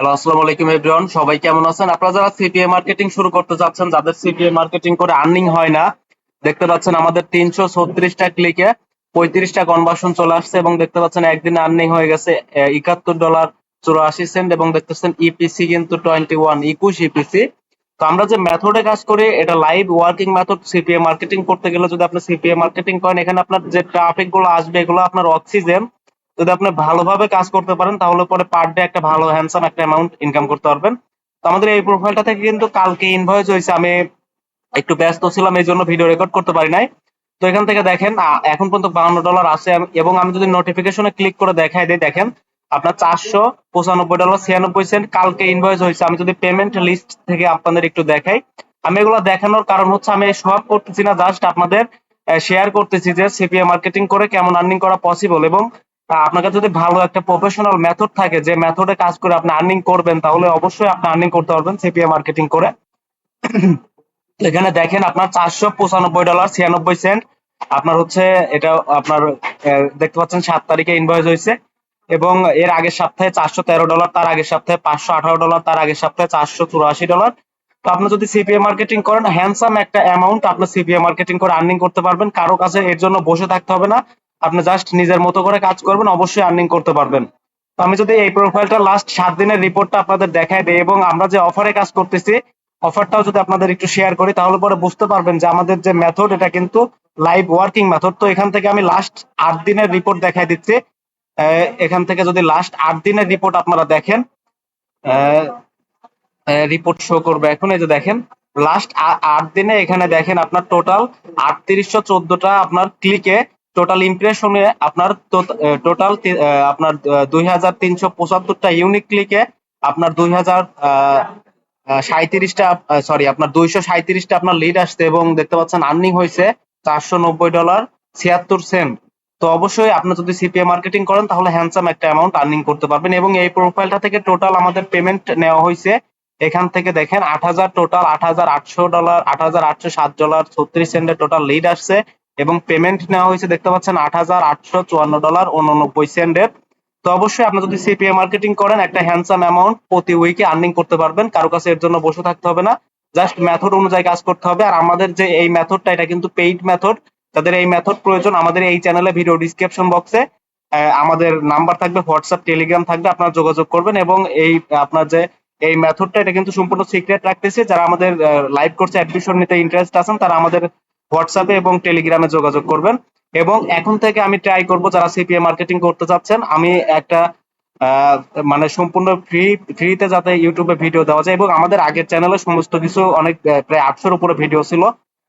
Hello আসসালামু আলাইকুম everyone সবাই কেমন আছেন? আপনারা যারা সিপিএ মার্কেটিং শুরু করতে যাচ্ছেন যাদের সিপিএ মার্কেটিং করে আর্নিং হয় না, দেখতে পাচ্ছেন আমাদের তিনশো ছত্রিশটা ক্লিকে পঁয়ত্রিশটা কনভার্সন চলে আসছে এবং দেখতে পাচ্ছেন একদিনে আর্নিং হয়ে গেছে একাত্তর ডলার চুরাশি সেন্ট এবং দেখতেছেন ইপিসি কিন্তু টোয়েন্টি ওয়ান একুশ ইপিসি তো আমরা যে মেথডে কাজ করি, এটা live working method CPA marketing করতে গেলে যদি আপনি সিপিএ মার্কেটিং করেন, এখানে আপনার যে ট্রাফিকগুলো আসবে, এগুলো আপনার অক্সিজেন যদি আপনি ভালোভাবে কাজ করতে পারেন, তাহলে পরে পার ডে একটা ভালো হ্যান্ডসাম একটা অ্যামাউন্ট ইনকাম করতে পারবেন। তো আমাদের এই প্রোফাইলটা থেকে কিন্তু কালকে ইনভয়েস হয়েছে। আমি একটু ব্যস্ত ছিলাম, এই জন্য ভিডিও রেকর্ড করতে পারি নাই। তো এখান থেকে দেখেন এখন পর্যন্ত বাহান্ন ডলার আছে। এবং আমি যদি নোটিফিকেশনে ক্লিক করে দেখাই দিই, দেখেন, আপনার চারশো পঁচানব্বই ডলার ছিয়ানব্বই সেন্ট কালকে ইনভয়েস হয়েছে। আমি যদি পেমেন্ট লিস্ট থেকে আপনাদের একটু দেখাই, আমি এগুলো দেখানোর কারণ হচ্ছে, আমি সব করতেছি না জাস্ট আপনাদের শেয়ার করতেছি যে সিপিএ মার্কেটিং করে কেমন আর্নিং করা পসিবল এবং আপনার কাছে যদি ভালো একটা প্রফেশনাল মেথড থাকে, যে মেথডে কাজ করে আপনি আর্নিং করবেন, তাহলে অবশ্যই আপনি আর্নিং করতে পারবেন সিপিএ মার্কেটিং করে। এখানে দেখেন আপনার চারশো পঁচানব্বই ডলার ছিয়ানব্বই সেন্ট আপনার হচ্ছে এটা আপনার দেখতে পাচ্ছেন সাত তারিখে ইনভয়েস হয়েছে। এবং এর আগের সপ্তাহে চারশো তেরো ডলার তার আগের সপ্তাহে পাঁচশো আঠারো ডলার তার আগের সপ্তাহে চারশো চুরাশি ডলার তো আপনি যদি সিপিএ মার্কেটিং করেন হ্যান্ডসাম একটা অ্যামাউন্ট আপনি সিপিএ মার্কেটিং করে আর্নিং করতে পারবেন। কারও কাছে এর জন্য বসে থাকতে হবে না। আপনি জাস্ট নিজের মতো করে কাজ করবেন, অবশ্যই আর্নিং করতে পারবেন। তো আমি যদি এই প্রোফাইলটা লাস্ট সাত দিনের রিপোর্টটা আপনাদের দেখাই দিই এবং আমরা যে অফারে কাজ করতেছি অফারটাও যদি আপনাদের একটু শেয়ার করি, তাহলে পরে বুঝতে পারবেন যে আমাদের যে মেথড এটা কিন্তু লাইভ ওয়ার্কিং মেথড তো এখান থেকে আমি লাস্ট আট দিনের রিপোর্ট দেখাই দিচ্ছি। এখান থেকে যদি লাস্ট আট দিনের রিপোর্ট আপনারা দেখেন রিপোর্ট শো করবে এখন, এই যে দেখেন লাস্ট আট দিনে এখানে দেখেন আপনার টোটাল আটত্রিশশো চোদ্দটা আপনার ক্লিকে টোটাল ইমপ্রেশনে আপনার টোটাল আপনার দুই হাজার তিনশো পঁচাত্তরটা ইউনিক ক্লিকে আপনার দুই হাজার সাঁত্রিশটা সরি আপনার দুইশো সাঁত্রিশটা আপনার লিড আসছে এবং দেখতে পাচ্ছেন আর্নিং হয়েছে চারশো নব্বই ডলার ছিয়াত্তর সেন্ট তো অবশ্যই আপনি যদি সিপিএ মার্কেটিং করেন তাহলে হ্যান্ডসাম একটা অ্যামাউন্ট আর্নিং করতে পারবেন এবং এই প্রোফাইলটা থেকে টোটাল আমাদের পেমেন্ট নেওয়া হয়েছে। এখান থেকে দেখেন আট হাজার টোটাল আট হাজার আটশো ডলার আট হাজার আটশো সাত ডলার ছত্রিশ সেন্টের টোটাল লিড আসছে। এবং পেমেন্ট নেওয়া হয়েছে দেখতে পাচ্ছেন আট হাজার আটশো চুয়ান্ন ডলার উননব্বই সেন্টের তো অবশ্যই আপনি যদি সিপিএ মার্কেটিং করেন, একটা হ্যান্ডসাম অ্যামাউন্ট প্রতি উইকে আর্নিং করতে পারবেন। কারও কাছে এর জন্য বসে থাকতে হবে না। জাস্ট মেথড অনুযায়ী কাজ করতে হবে। আর আমাদের যে এই মেথডটা এটা কিন্তু পেইড মেথড যাদের এই মেথড প্রয়োজন, আমাদের এই চ্যানেলে ভিডিও ডিসক্রিপশন বক্সে আমাদের নাম্বার থাকবে হোয়াটসঅ্যাপ টেলিগ্রাম থাকবে, আপনারা যোগাযোগ করবেন এবং এই, আপনার যে এই মেথডটা এটা কিন্তু সম্পূর্ণ সিক্রেট রাখতেছে। যারা আমাদের লাইভ কোর্সে অ্যাডমিশন নিতে ইন্টারেস্ট আছেন, তারা আমাদের হোয়াটসঅ্যাপে এবং টেলিগ্রামে যোগাযোগ করবেন। এবং এখন থেকে আমি ট্রাই করব যারা সিপিএ মার্কেটিং করতে চাচ্ছেন আমি একটা মানে সম্পূর্ণ ফ্রি ফ্রিতে যাতে ইউটিউবে ভিডিও দেওয়া যায়। এবং আমাদের আগের চ্যানেলে সমস্ত কিছু অনেক প্রায় আটশোর উপরে ভিডিও ছিল।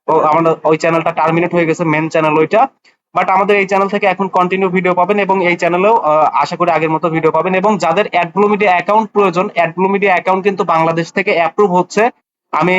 তো আমাদের ওই চ্যানেলটা টার্মিনেট হয়ে গেছে মেন চ্যানেল ওইটা। বাট আমাদের এই চ্যানেল থেকে এখন কন্টিনিউ ভিডিও পাবেন এবং এই চ্যানেলেও আশা করি আগের মতো ভিডিও পাবেন। এবং যাদের অ্যাডব্লু মিডিয়া অ্যাকাউন্ট প্রয়োজন অ্যাডব্লু মিডিয়া অ্যাকাউন্ট কিন্তু বাংলাদেশ থেকে অ্যাপ্রুভ হচ্ছে। আমি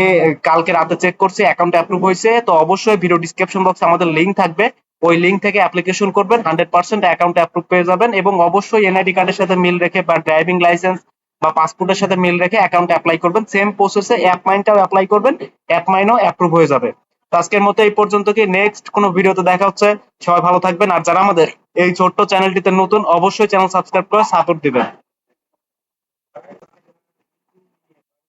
কালকে রাতে চেক করছি অ্যাকাউন্ট অ্যাপ্রুভ হয়েছে, তো অবশ্যই ভিডিও ডিসক্রিপশন বক্সে আমাদের লিংক থাকবে। ওই লিঙ্ক থেকে অ্যাপ্লিকেশন করবেন হান্ড্রেড পার্সেন্ট অ্যাকাউন্ট অ্যাপ্রুভ পেয়ে যাবেন এবং অবশ্যই এনআইডি কার্ডের সাথে মিল রেখে বা ড্রাইভিং লাইসেন্স বা পাসপোর্টের সাথে মিল রেখে অ্যাকাউন্ট অ্যাপ্লাই করবেন। সেম প্রসেসে অ্যাপ মাইনটাও অ্যাপ্লাই করবেন অ্যাপ মাইনও অ্যাপ্রুভ হয়ে যাবে। তো আজকের মতো এই পর্যন্ত কি নেক্সট কোনো ভিডিওতে দেখা হচ্ছে? সবাই ভালো থাকবেন, আর যারা আমাদের এই ছোট্ট চ্যানেলটিতে নতুন, অবশ্যই চ্যানেল সাবস্ক্রাইব করে সাপোর্ট দিবেন।